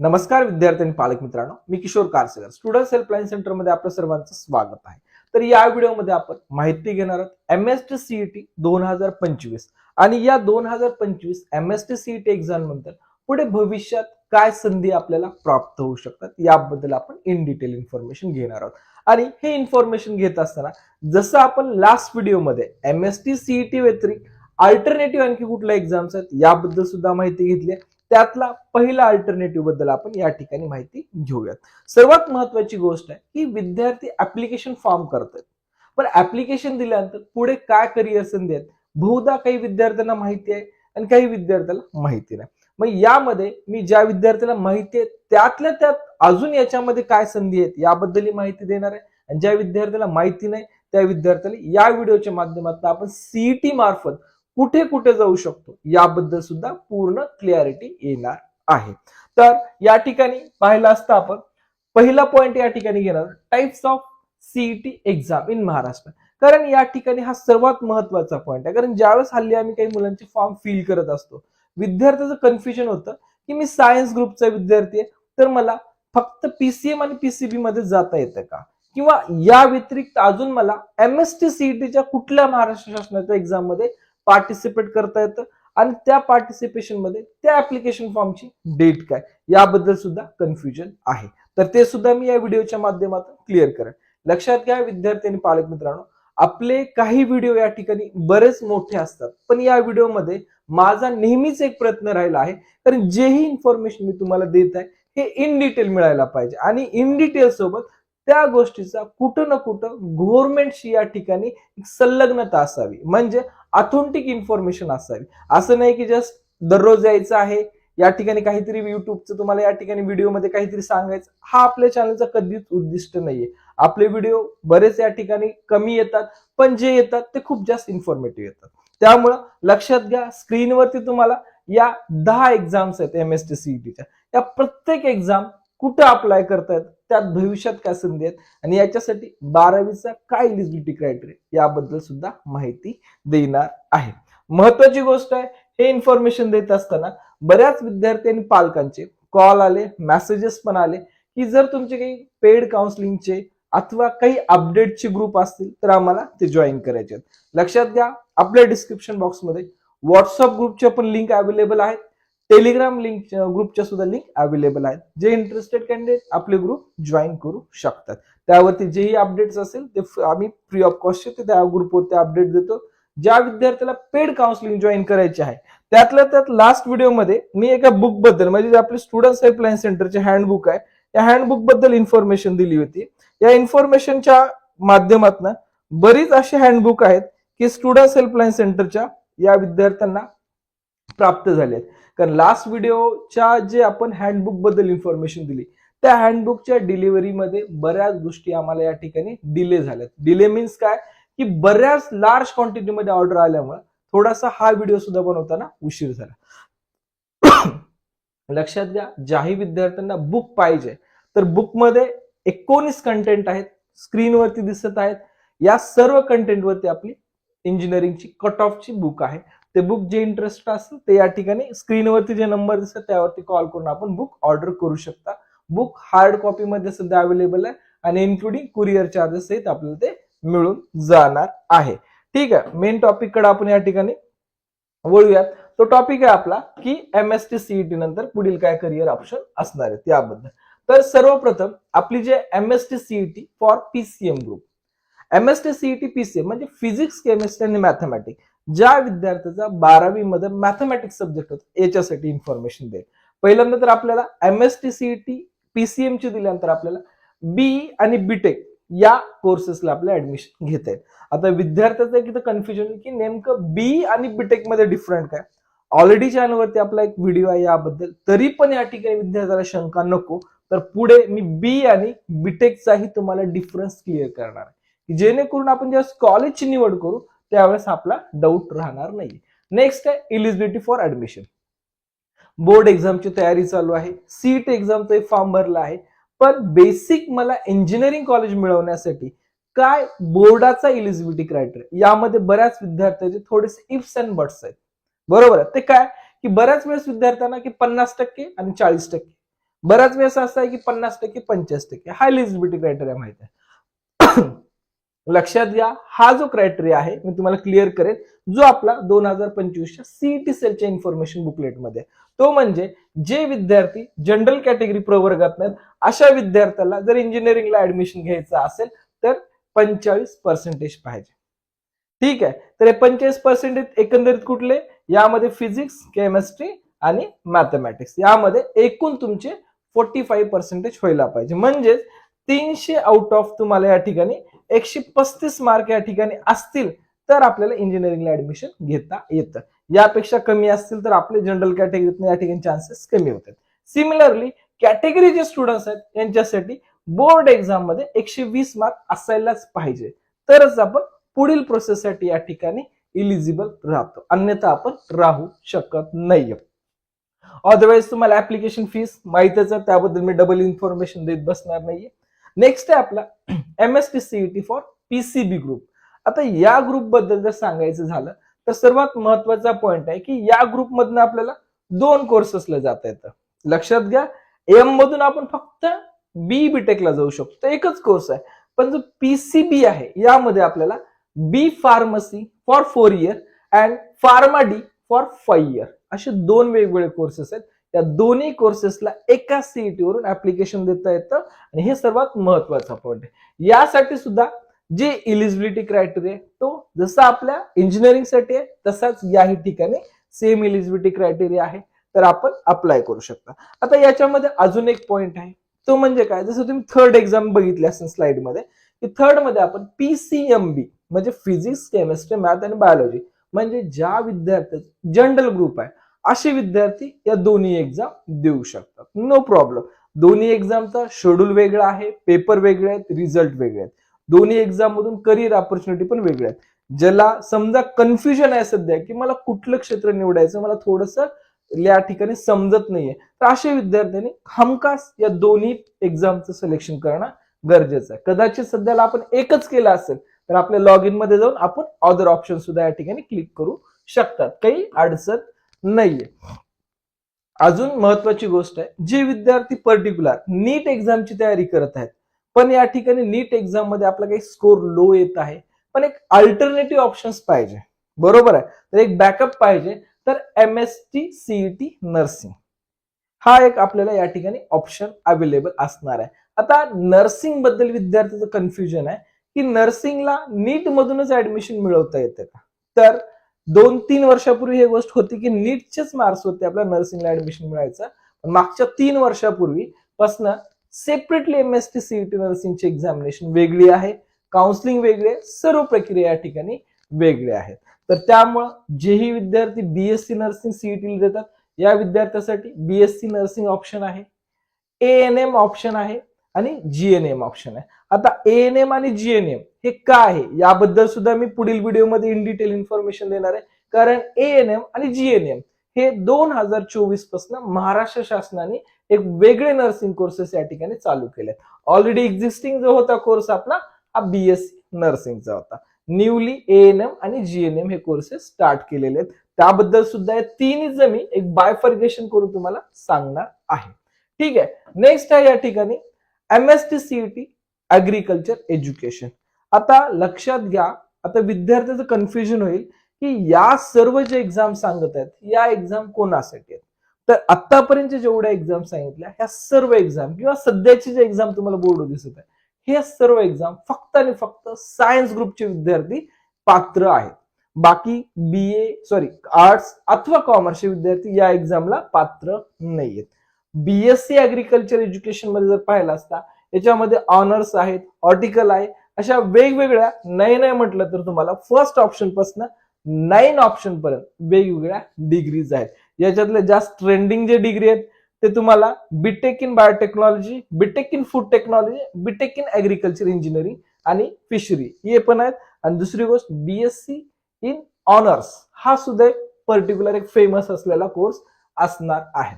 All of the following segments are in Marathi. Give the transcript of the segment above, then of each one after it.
नमस्कार विद्यार्थी आणि पालक मित्रांनो मी किशोर कारसेगर स्टुडंट हेल्पलाईन सेंटरमध्ये आपलं सर्वांचं स्वागत आहे. तर या व्हिडिओमध्ये आपण माहिती घेणार आहोत एम एस टी सीईटी दोन हजार पंचवीस. आणि या दोन हजार पंचवीस M S T CET exam नंतर पुढे भविष्यात काय संधी आपल्याला प्राप्त होऊ शकतात याबद्दल आपण इन डिटेल इन्फॉर्मेशन घेणार आहोत. आणि हे इन्फॉर्मेशन घेत असताना जसं आपण लास्ट व्हिडिओमध्ये एम एस टी सीईटी व्यतिरिक्त अल्टरनेटिव्ह आणखी कुठल्या एक्झाम्स आहेत याबद्दल सुद्धा माहिती घेतली आहे. त्यातला पहिला अल्टरनेटिव्हबद्दल आपण या ठिकाणी माहिती घेऊयात. सर्वात महत्वाची गोष्ट आहे की विद्यार्थी ऍप्लिकेशन फॉर्म करतात. पण ऍप्लिकेशन दिल्यानंतर पुढे काय करिअर संधी आहेत बहुधा काही विद्यार्थ्यांना माहिती आहे आणि काही विद्यार्थ्याला माहिती नाही. मग यामध्ये मी ज्या विद्यार्थ्याला माहिती आहे त्यातल्या त्यात अजून याच्यामध्ये काय संधी आहेत याबद्दलही माहिती देणार आहे. आणि ज्या विद्यार्थ्याला माहिती नाही त्या विद्यार्थ्याला या व्हिडिओच्या माध्यमातून आपण सीईटी मार्फत कुठे कुठे जाऊ शकतो याबद्दल सुद्धा पूर्ण क्लिअरिटी येणार आहे. तर या ठिकाणी पाहिलं असतं आपण पहिला पॉइंट या ठिकाणी घेणार. Types of CET exam in Maharashtra कारण या ठिकाणी हा सर्वात महत्त्वाचा पॉईंट आहे. कारण ज्यावेळेस हल्ली आम्ही काही मुलांचे फॉर्म फिल करत असतो विद्यार्थ्याचं कन्फ्युजन होतं की मी सायन्स ग्रुपचा विद्यार्थी आहे तर मला फक्त पीसीएम आणि पीसीबी मध्ये जाता येतं का? किंवा या व्यतिरिक्त अजून मला एम एस टी सीईटीच्या कुठल्या महाराष्ट्र शासनाच्या एक्झाममध्ये पार्टिसिपेट करता येतं. आणि त्या पार्टिसिपेशनमध्ये त्या ऍप्लिकेशन फॉर्मची डेट काय? याबद्दल सुद्धा कन्फ्युजन आहे. तर ते सुद्धा मी या व्हिडिओच्या माध्यमातून क्लिअर करेन. लक्षात घ्या विद्यार्थी आणि पालक मित्रांनो आपले काही व्हिडिओ या ठिकाणी बरेच मोठे असतात. पण या व्हिडिओमध्ये माझा नेहमीच एक प्रयत्न राहिला आहे. कारण जेही इन्फॉर्मेशन मी तुम्हाला देत आहे हे इन डिटेल मिळायला पाहिजे. आणि इन डिटेल सोबत त्या गोष्टीचा कुठं ना कुठं गव्हर्नमेंटशी या ठिकाणी संलग्नता असावी. म्हणजे ऑथेंटिक इन्फॉर्मेशन असावी. असं नाही की जस्ट दररोज यायचं आहे या ठिकाणी काहीतरी युट्यूबचं तुम्हाला या ठिकाणी व्हिडिओमध्ये काहीतरी सांगायचं हा आपल्या चॅनलचा कधीच उद्दिष्ट नाहीये. आपले व्हिडिओ बरेच या ठिकाणी कमी येतात पण जे येतात ते खूप जास्त इन्फॉर्मेटिव्ह येतात. त्यामुळं लक्षात घ्या स्क्रीनवरती तुम्हाला या दहा एक्झाम्स आहेत एम एस टी सीईटीच्या या प्रत्येक एक्झाम कुठं अप्लाय करतायत? त्यात भविष्यात काय संधी आहेत? आणि याच्यासाठी बारावीचा काय इलिजिबिलिटी क्रायटेरिया याबद्दल सुद्धा माहिती देणार आहे. महत्वाची गोष्ट आहे हे इन्फॉर्मेशन देत असताना बऱ्याच विद्यार्थी आणि पालकांचे कॉल आले मेसेजेस पण आले की जर तुमचे काही पेड काउन्सिलिंगचे अथवा काही अपडेटचे ग्रुप असतील तर आम्हाला ते जॉईन करायचे आहेत. लक्षात घ्या आपल्या डिस्क्रिप्शन बॉक्समध्ये व्हॉट्सअप ग्रुपच्या पण लिंक अवेलेबल आहेत. टेलिग्राम लिंक ग्रुपच्या सुद्धा लिंक अवेलेबल आहेत. जे इंटरेस्टेड कॅन्डिडेट आपले ग्रुप जॉईन करू शकतात. त्यावरती जेही अपडेट्स असेल ते आम्ही फ्री ऑफ कॉस्ट ते त्या ग्रुपवरती अपडेट देतो. ज्या विद्यार्थ्याला पेड काउन्सिलिंग जॉईन करायचे आहे त्यातल्या त्यात लास्ट व्हिडिओमध्ये मी एका बुकबद्दल म्हणजे जे आपले स्टुडंट हेल्पलाईन सेंटरचे हँडबुक आहे त्या हँडबुकबद्दल इन्फॉर्मेशन दिली होती. या इन्फॉर्मेशनच्या माध्यमातून बरीच अशी हँडबुक आहेत की स्टुडंट हेल्पलाईन सेंटरच्या या विद्यार्थ्यांना प्राप्त झाले आहेत कारण लास्ट व्हिडिओच्या जे आपण हँडबुकबद्दल इन्फॉर्मेशन दिली त्या हँडबुकच्या डिलिव्हरीमध्ये बऱ्याच गोष्टी आम्हाला या ठिकाणी डिले झाल्यात. डिले मीन्स काय? की बऱ्याच लार्ज क्वांटिटीमध्ये ऑर्डर आल्यामुळे थोडासा हा व्हिडिओ सुद्धा बनवताना उशीर झाला. लक्षात घ्या ज्याही विद्यार्थ्यांना बुक पाहिजे तर बुकमध्ये एकोणीस कंटेंट आहेत स्क्रीनवरती दिसत आहेत. या सर्व कंटेंटवरती आपली इंजिनिअरिंगची कट ऑफची बुक आहे. ते बुक जे इंटरेस्ट असेल ते या ठिकाणी स्क्रीनवरती जे नंबर दिसतात त्यावरती कॉल करून आपण बुक ऑर्डर करू शकता. बुक हार्ड कॉपीमध्ये सध्या अवेलेबल आहे आणि इन्क्लुडिंग कुरिअर चार्जेस सहित आपल्याला ते मिळून जाणार आहे. ठीक आहे मेन टॉपिककडे आपण या ठिकाणी वळूयात. तो टॉपिक आहे आपला की एम एस टी सीईटी नंतर पुढील काय करिअर ऑप्शन असणार आहेत याबद्दल तर सर्वप्रथम आपली जे M S T CET for PCM group M S T CET PCM म्हणजे फिजिक्स केमिस्ट्री आणि मॅथमॅटिक्स ज्या विद्यार्थ्याचा बारावी मध्ये मॅथमॅटिक्स सब्जेक्ट होता याच्यासाठी इन्फॉर्मेशन देईल. पहिल्यांदा तर आपल्याला M S T CET PCM ची दिल्यानंतर आपल्याला बी आणि बीटेक या कोर्सेसला आपल्या ऍडमिशन घेता येईल. आता विद्यार्थ्याचं एक इथं कन्फ्युजन की नेमकं बी आणि बीटेकमध्ये डिफरंट काय? ऑलरेडी चॅनलवरती आपला एक व्हिडिओ आहे याबद्दल. तरी पण या ठिकाणी विद्यार्थ्याला शंका नको. तर पुढे मी बी आणि बीटेकचाही तुम्हाला डिफरन्स क्लिअर करणार आहे. जेणेकरून आपण जेव्हा कॉलेजची निवड करू त्यावेळेस आपला डाऊट राहणार नाही. नेक्स्ट आहे इलिजिबिलिटी फॉर ऍडमिशन बोर्ड एक्झामची तयारी चालू आहे. सीट एक्झामचा फॉर्म भरला आहे. पण बेसिक मला इंजिनिअरिंग कॉलेज मिळवण्यासाठी काय बोर्डाचा इलिजिबिलिटी क्रायटेरिया यामध्ये बऱ्याच विद्यार्थ्यांचे थोडेसे इफ्स अँड बट्स आहेत. बरोबर आहे. ते काय? की बऱ्याच वेळेस विद्यार्थ्यांना की पन्नास टक्के आणि चाळीस टक्के. बऱ्याच वेळेस असं आहे की पन्नास टक्के पंचाळीस टक्के. हा इलिजिबिलिटी क्रायटेरिया माहीत आहे. लक्षात घ्या हा जो क्रायटेरिया आहे मी तुम्हाला क्लिअर करेन जो आपला दोन हजार पंचवीसच्या सीईटी सेलच्या इन्फॉर्मेशन बुकलेटमध्ये तो म्हणजे जे विद्यार्थी जनरल कॅटेगरी प्रवर्गात नाहीत अशा विद्यार्थ्याला जर इंजिनिअरिंगला ऍडमिशन घ्यायचं असेल तर पंचेचाळीस पर्सेंटेज पाहिजे. ठीक आहे? तर हे पंचेचाळीस पर्सेंटेज एकंदरीत कुठले? यामध्ये फिजिक्स केमिस्ट्री आणि मॅथमॅटिक्स यामध्ये एकूण तुमचे फोर्टी फाईव्ह पर्सेंटेज व्हायला पाहिजे. म्हणजेच तीनशे आउट ऑफ तुम्हाला या ठिकाणी एकशे पस्तीस मार्क या ठिकाणी असतील तर आपल्याला इंजिनिअरिंगला ऍडमिशन घेता येतं. यापेक्षा कमी असतील तर आपले जनरल कॅटेगरीत या ठिकाणी चान्सेस कमी होतात. सिमिलरली कॅटेगरी जे स्टुडंट्स आहेत यांच्यासाठी बोर्ड एक्झाममध्ये एकशे वीस मार्क असायलाच पाहिजे. तरच आपण पुढील प्रोसेससाठी या ठिकाणी इलिजिबल राहतो. अन्यथा आपण राहू शकत नाही अदरवाईज तुम्हाला ऍप्लिकेशन फीस माहितीच आहे त्याबद्दल मी डबल इन्फॉर्मेशन देत बसणार नाहीये. नेक्स्ट आहे आपला M S T CET for PCB group आता या ग्रुपबद्दल जर सांगायचं झालं तर सर्वात महत्त्वाचा पॉइंट आहे की या ग्रुप मधनं आपल्याला दोन कोर्सेसला जाता येतं. लक्षात घ्या एम मधून आपण फक्त बी बीटेकला जाऊ शकतो. एकच कोर्स आहे. पण जो पीसीबी आहे यामध्ये आपल्याला B pharmacy for four year and pharma D for five year असे दोन वेगवेगळे कोर्सेस आहेत. त्या दोन्ही कोर्सेसला एका सीईटी वरून ऍप्लिकेशन देता येतं. आणि हे सर्वात महत्त्वाचा पॉईंट आहे. यासाठी सुद्धा जे इलिजिबिलिटी क्रायटेरिया तो जसा आपल्या इंजिनिअरिंगसाठी आहे तसाच याही ठिकाणी सेम इलिजिबिलिटी क्रायटेरिया आहे. तर आपण अप्लाय करू शकता. आता याच्यामध्ये अजून एक पॉइंट आहे. तो म्हणजे काय? जसं तुम्ही थर्ड एक्झाम बघितली असेल स्लाइडमध्ये की थर्डमध्ये आपण पीसीएमबी म्हणजे फिजिक्स केमिस्ट्री मॅथ आणि बायोलॉजी म्हणजे ज्या विद्यार्थ्याचा जनरल ग्रुप आहे असे विद्यार्थी या दोन्ही एक्झाम देऊ शकतात. नो प्रॉब्लेम दोन्ही एक्झामचा शेड्यूल वेगळा आहे पेपर वेगळे आहेत रिझल्ट वेगळे आहेत. दोन्ही एक्झाम मधून करिअर ऑपॉर्च्युनिटी पण वेगळ्या आहेत. ज्याला समजा कन्फ्युजन आहे सध्या की मला कुठलं क्षेत्र निवडायचं मला थोडस या ठिकाणी समजत नाहीये. तर अशा विद्यार्थ्यांनी हमखास या दोन्ही एक्झामचं सिलेक्शन करणं गरजेचं आहे. कदाचित सध्याला आपण एकच केलं असेल तर आपल्या लॉग इनमध्ये जाऊन आपण अदर ऑप्शन सुद्धा या ठिकाणी क्लिक करू शकतात. काही अडचण नाहीये. अजून महत्वाची गोष्ट आहे जे विद्यार्थी पर्टिक्युलर नीट एक्झामची तयारी करत आहेत पण या ठिकाणी नीट एक्झाममध्ये आपला काही स्कोर लो येत आहे पण एक अल्टरनेटिव्ह ऑप्शन्स पाहिजे. बरोबर आहे? तर एक बॅकअप पाहिजे तर M S T CET nursing हा एक आपल्याला या ठिकाणी ऑप्शन अवेलेबल असणार आहे. आता नर्सिंगबद्दल विद्यार्थ्याचं कन्फ्युजन आहे की नर्सिंगला नीट मधूनच ऍडमिशन मिळवता येते का? तर दोन तीन वर्षापूर्वी ही गोष्ट होती की नीटचेच मार्क्स होते आपल्या नर्सिंगला ऍडमिशन मिळायचं. पण मागच्या तीन वर्षापूर्वी पासन separately M S T CET नर्सिंगची examination वेगळी आहे. काउन्सिलिंग वेगळे सर्व प्रक्रिया या ठिकाणी वेगळ्या आहेत. तर त्यामुळं जेही विद्यार्थी बीएससी नर्सिंग सीईटी देतात या विद्यार्थ्यासाठी बीएससी नर्सिंग ऑप्शन आहे. ए एन एम ऑप्शन आहे. आणि जीएनएम ऑप्शन आहे. आता ए एन एम आणि जीएनएम हे काय आहे? याबद्दल सुद्धा मी पुढील व्हिडिओमध्ये इन डिटेल इन्फॉर्मेशन देणार आहे. कारण एएनएम एन एम आणि जीएनएम हे दोन हजार चोवीसपासून महाराष्ट्र शासनाने एक वेगळे नर्सिंग कोर्सेस या ठिकाणी चालू केले ऑलरेडी एक्झिस्टिंग जो होता कोर्स आपला हा बीएससी नर्सिंगचा होता. न्यूली एएनएम एम आणि जीएनएम हे कोर्सेस स्टार्ट केलेले आहेत. त्याबद्दल सुद्धा या तिन्ही मी एक बायफर्गेशन करून तुम्हाला सांगणार आहे. ठीक आहे. नेक्स्ट आहे या ठिकाणी M S T CET agriculture education आता लक्षात घ्या आता विद्यार्थ्याचं कन्फ्युजन होईल की या सर्व जे एक्झाम सांगत आहेत या एक्झाम कोणासाठी आहेत? तर आतापर्यंत जेवढ्या एक्झाम सांगितल्या ह्या सर्व एक्झाम किंवा सध्याची जे एक्झाम तुम्हाला बोर्ड दिसत आहे हे सर्व एक्झाम फक्त आणि फक्त सायन्स ग्रुपचे विद्यार्थी पात्र आहेत. बाकी बी ए सॉरी आर्ट्स अथवा कॉमर्सचे विद्यार्थी या एक्झामला पात्र नाहीयेत. बीएससी अग्रिकल्चर एज्युकेशनमध्ये जर पाहिलं असता याच्यामध्ये ऑनर्स आहेत ऑर्टिकल आहे अशा वेगवेगळ्या नाही नाही म्हटलं तर तुम्हाला फर्स्ट ऑप्शनपासून नाईन ऑप्शन पर्यंत वेगवेगळ्या डिग्रीज आहेत. याच्यातले जास्त ट्रेंडिंग जे डिग्री आहेत ते तुम्हाला BTech in biotechnology BTech in food technology BTech in agriculture engineering आणि फिशरी हे पण आहेत. आणि दुसरी गोष्ट बीएससी इन ऑनर्स हा सुद्धा एक पर्टिक्युलर एक फेमस असलेला कोर्स असणार आहे.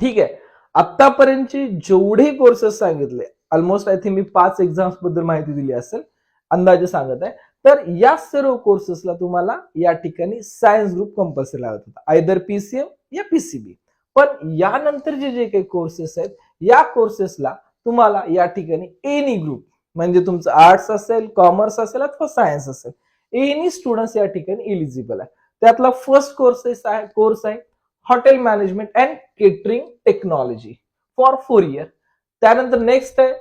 ठीक आहे. आतापर्यंतचे जेवढे कोर्सेस सांगितले ऑलमोस्ट आय थिंक मी पाच एक्झाम्सबद्दल माहिती दिली असेल अंदाजे सांगत आहे. तर या सर्व कोर्सेसला तुम्हाला या ठिकाणी सायन्स ग्रुप कंपल्सरी लागत होता. आयदर पीसीएम या पीसीबी पण यानंतर जे जे काही कोर्सेस आहेत या कोर्सेसला तुम्हाला या ठिकाणी एनी ग्रुप म्हणजे तुमचं आर्ट्स असेल कॉमर्स असेल अथवा सायन्स असेल एनी स्टुडंट्स या ठिकाणी इलिजिबल आहे. त्यातला फर्स्ट कोर्सेस आहे कोर्स आहे hotel management and catering technology for four year. त्यानंतर नेक्स्ट आहे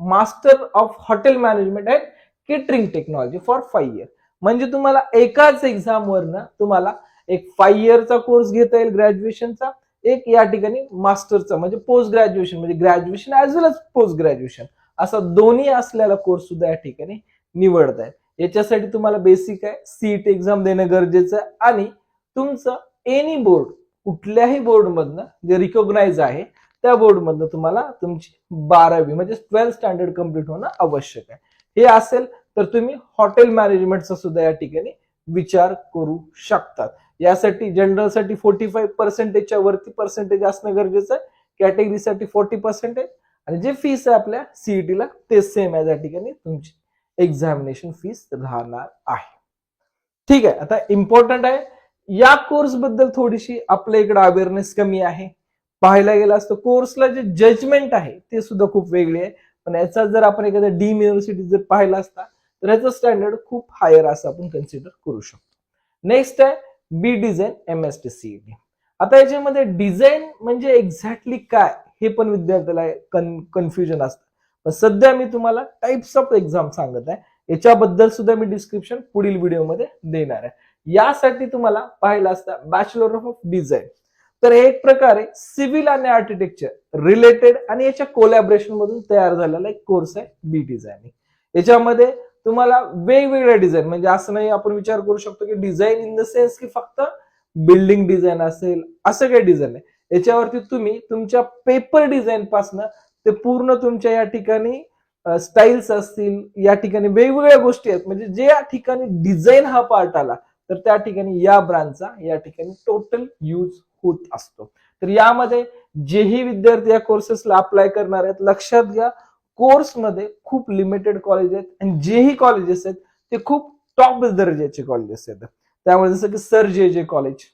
master of hotel management and catering technology for five year. म्हणजे तुम्हाला एकाच एक्झाम वरनं तुम्हाला एक फाईव्ह इयरचा कोर्स घेता येईल ग्रॅज्युएशनचा एक या ठिकाणी मास्टरचा म्हणजे पोस्ट ग्रॅज्युएशन म्हणजे graduation as well as post graduation. असा दोन्ही असलेला कोर्स सुद्धा या ठिकाणी निवडत आहे याच्यासाठी तुम्हाला बेसिक आहे सीट एक्झाम देणं गरजेचं आहे आणि तुमचं एनी बोर्ड कुठल्याही बोर्डमधनं जे रिकॉग्नाइज आहे त्या बोर्डमधनं तुम्हाला तुमची बारावी म्हणजे ट्वेल्थ स्टँडर्ड कंप्लीट होणं आवश्यक आहे. हे असेल तर तुम्ही हॉटेल मॅनेजमेंटचा सुद्धा या ठिकाणी विचार करू शकतात. यासाठी जनरलसाठी फोर्टी फाईव्ह पर्सेंटेजच्या वरती पर्सेंटेज असणं गरजेचं आहे. कॅटेगरीसाठी फोर्टी पर्सेंटेज आणि जे फीस आहे आपल्या सीईटीला ते सेम आहे. या ठिकाणी तुमची एक्झामिनेशन फीस राहणार आहे. ठीक आहे. आता इम्पॉर्टंट आहे या कोर्सबद्दल थोडीशी आपल्या इकडे अवेअरनेस कमी आहे. पाहायला गेला असतो कोर्सला जे जजमेंट आहे ते सुद्धा खूप वेगळी आहे. पण याचा जर आपण एखाद्या डीम युनिव्हर्सिटी जर पाहिला असता तर याचा स्टँडर्ड खूप हायर असं आपण कन्सिडर करू शकतो. नेक्स्ट आहे B design M S T C D आता याच्यामध्ये डिझाईन म्हणजे एक्झॅक्टली काय हे पण विद्यार्थ्याला कन्फ्युजन असतं. पण सध्या मी तुम्हाला टाइप्स ऑफ एक्झाम सांगत आहे. याच्याबद्दल सुद्धा मी डिस्क्रिप्शन पुढील व्हिडिओमध्ये देणार आहे. यासाठी तुम्हाला पाहिलं असतं बॅचलर ऑफ डिझाईन तर हे एक प्रकारे सिव्हिल आणि आर्किटेक्चर रिलेटेड आणि याच्या कोलॅबरेशन मधून तयार झालेला एक कोर्स आहे बी डिझायनिंग याच्यामध्ये तुम्हाला वेगवेगळ्या डिझाईन म्हणजे असं नाही आपण विचार करू शकतो की डिझाईन इन द सेन्स की फक्त बिल्डिंग डिझाईन असेल असं काही डिझाईन आहे याच्यावरती तुम्ही तुमच्या पेपर डिझाईन पासनं ते पूर्ण तुमच्या या ठिकाणी स्टाईल्स असतील या ठिकाणी वेगवेगळ्या गोष्टी आहेत. म्हणजे जे या ठिकाणी डिझाईन हा पार्ट आला तर त्या ठिकाणी या ब्रांचचा या ठिकाणी टोटल यूज होत असतो. तर यामध्ये जेही विद्यार्थी या कोर्सेसला अप्लाय करणार आहेत लक्षात घ्या कोर्समध्ये खूप लिमिटेड कॉलेज आहेत आणि जेही कॉलेजेस आहेत ते खूप टॉप दर्जाचे कॉलेजेस आहेत. त्यामुळे जसं की सर जे जे कॉलेज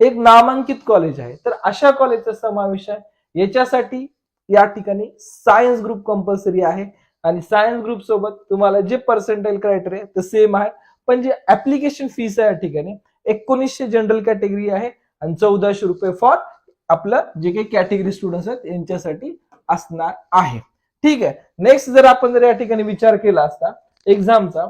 एक नामांकित कॉलेज आहे. तर अशा कॉलेजचा समावेश आहे. याच्यासाठी या ठिकाणी सायन्स ग्रुप कंपल्सरी आहे. आणि सायन्स ग्रुप सोबत तुम्हाला जे पर्सेंटाईल क्रायटेरिया ते सेम आहे. पण जे ऍप्लिकेशन फीस आहे या ठिकाणी एकोणीसशे जनरल कॅटेगरी आहे आणि चौदाशे रुपये फॉर आपलं जे काही कॅटेगरी स्टुडंट आहेत यांच्यासाठी असणार आहे. ठीक आहे. नेक्स्ट जर आपण जर या ठिकाणी विचार केला असता एक्झामचा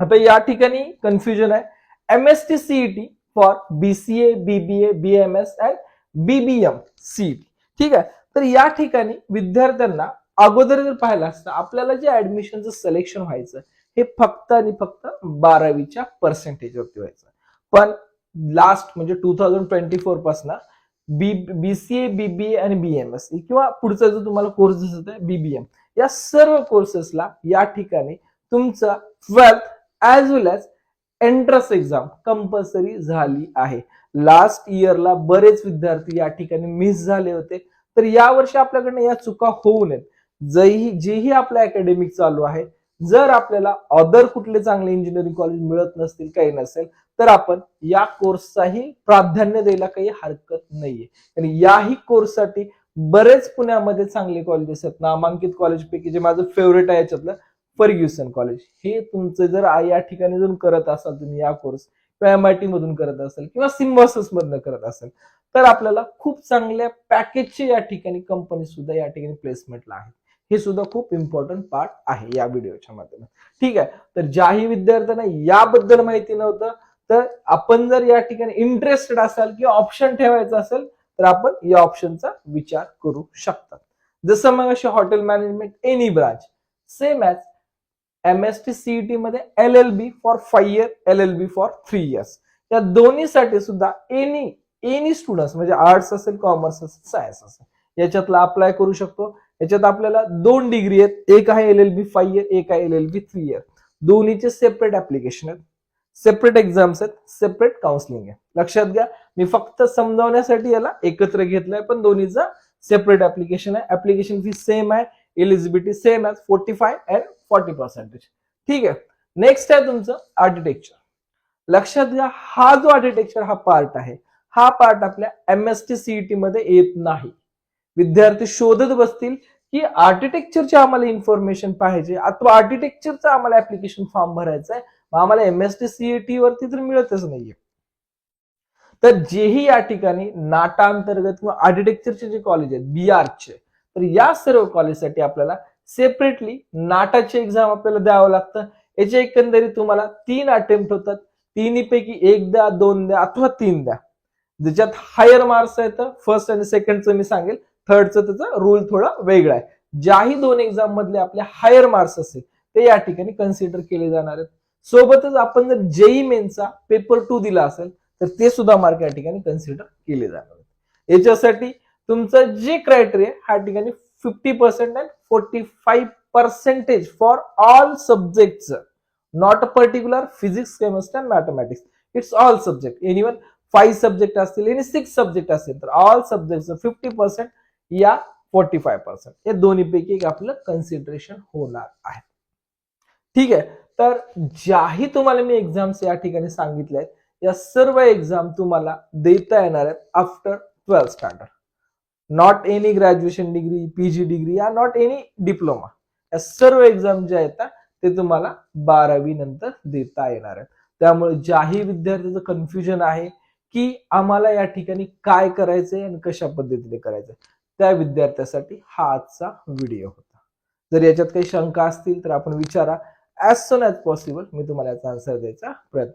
आता या ठिकाणी कन्फ्युजन आहे. M S T CET for BCA BBA BMS and BBM CET ठीक आहे? तर या ठिकाणी विद्यार्थ्यांना अगोदर जर पाहिलं असतं आपल्याला जे ऍडमिशनचं सिलेक्शन व्हायचं हे फक्त आणि फक्त बारावीच्या पर्सेंटेजवरती व्हायचं. पण लास्ट म्हणजे टू थाउजंड ट्वेंटी फोरपासून बी बीसीए बीबीए आणि बीएमएस किंवा पुढचा जो तुम्हाला कोर्स दिसत आहे बीबीएम या सर्व कोर्सेसला या ठिकाणी तुमचा twelfth as well as entrance exam compulsory झाली आहे. लास्ट इयरला बरेच विद्यार्थी या ठिकाणी मिस झाले होते. तर यावर्षी आपल्याकडनं या चुका होऊ नयेत. जेही जेही आपलं अकॅडमिक चालू आहे जर आपल्याला अदर कुठले चांगले इंजिनिअरिंग कॉलेज मिळत नसतील काही नसेल तर आपण या कोर्सचाही प्राधान्य द्यायला काही हरकत नाहीये. आणि याही कोर्ससाठी बरेच पुण्यामध्ये चांगले कॉलेजेस आहेत. नामांकित कॉलेजपैकी जे माझं फेवरेट आहे याच्यातलं फर्ग्युसन कॉलेज हे तुमचं जर या ठिकाणी जर करत असाल तुम्ही या कोर्स किंवा एम आय टी मधून करत असाल किंवा सिम्बॉसिस मधनं करत असाल तर आपल्याला खूप चांगल्या पॅकेजचे या ठिकाणी कंपनी सुद्धा या ठिकाणी प्लेसमेंटला आहे हे सुद्धा खूप इम्पॉर्टंट पार्ट आहे या व्हिडिओच्या माध्यमात. ठीक आहे? तर ज्याही विद्यार्थ्यांना याबद्दल माहिती नव्हतं तर आपण जर या ठिकाणी इंटरेस्टेड असाल किंवा ऑप्शन ठेवायचा असेल तर आपण या ऑप्शनचा विचार करू शकता. जसं मग अशी hotel management any branch same as M S T CET मध्ये L L B for five year L L B for three years या दोन्हीसाठी सुद्धा एनी एनी स्टुडंट म्हणजे आर्ट्स असेल कॉमर्स असेल सायन्स असेल याच्यातला अप्लाय करू शकतो. याच्यात आपल्याला दोन डिग्री आहेत. एक आहे L L B five year एक आहे L L B three year दोन्हीचे सेपरेट ऍप्लिकेशन आहेत. सेपरेट एक्झाम्स आहेत. सेपरेट काउन्सिलिंग आहे. लक्षात घ्या मी फक्त समजावण्यासाठी याला एकत्र घेतलंय पण दोन्हीचा सेपरेट ऍप्लिकेशन आहे. ऍप्लिकेशन फी सेम आहे. एलिजिबिलिटी सेम आहे forty five and forty percentage ठीक आहे. नेक्स्ट आहे तुमचं आर्किटेक्चर लक्षात घ्या हा जो आर्किटेक्चर हा पार्ट आहे हा पार्ट आपल्या एम एस टी सीईटी मध्ये येत नाही. विद्यार्थी शोधत बसतील की आर्किटेक्चरची आम्हाला इन्फॉर्मेशन पाहिजे. अथवा आर्किटेक्चरचं आम्हाला ऍप्लिकेशन फॉर्म भरायचा आहे मग आम्हाला एम एस टी सीएटी वरती तर मिळतच नाहीये. तर जेही या ठिकाणी नाटा अंतर्गत किंवा आर्किटेक्चरचे जे कॉलेज आहेत बी आरचे तर या सर्व कॉलेजसाठी आपल्याला सेपरेटली नाटाची एक्झाम आपल्याला द्यावं लागतं. याचे एकंदरीत तुम्हाला तीन अटेम्प्ट होतात. तिन्हीपैकी एक द्या दोन द्या अथवा तीन द्या ज्याच्यात हायर मार्क्स आहेत फर्स्ट आणि सेकंडचं मी सांगेल. थर्डचं त्याचा रूल थोडा वेगळा आहे. ज्याही दोन एक्झाम मधले आपले हायर मार्क्स असेल ते या ठिकाणी कन्सिडर केले जाणार आहेत. सोबतच आपण जर जेई मेनचा पेपर टू दिला असेल तर ते सुद्धा मार्क या ठिकाणी कन्सिडर केले जाणार आहेत. याच्यासाठी तुमचं जे क्रायटेरिया ह्या ठिकाणी fifty percent and forty five percentage for all सब्जेक्टचं not a particular physics chemistry and mathematics it's all subject anyone five subject असतील एनी सिक्स सब्जेक्ट असतील तर ऑल सब्जेक्टचं फिफ्टी पर्सेंट या फोर्टी फाय पर्सेंट या दोन्हीपैकी एक आपलं कन्सिडरेशन होणार आहे. ठीक आहे? तर ज्याही तुम्हाला मी एक्झाम्स या ठिकाणी सांगितल्या आहेत या सर्व एक्झाम तुम्हाला देता येणार आहेत after twelfth standard not any graduation degree PG degree या नॉट एनी डिप्लोमा या सर्व एक्झाम ज्या आहेत ते तुम्हाला बारावी नंतर देता येणार आहेत. त्यामुळे ज्याही विद्यार्थ्याचं कन्फ्युजन आहे की आम्हाला या ठिकाणी काय करायचंय आणि कशा पद्धतीने करायचंय. त्या विद्यार्थ्यासाठी हा आजचा व्हिडिओ होता. जर याच्यात काही शंका असतील तर आपण विचारा. ॲज सोन ॲज पॉसिबल मी तुम्हाला याचा आन्सर द्यायचा प्रयत्न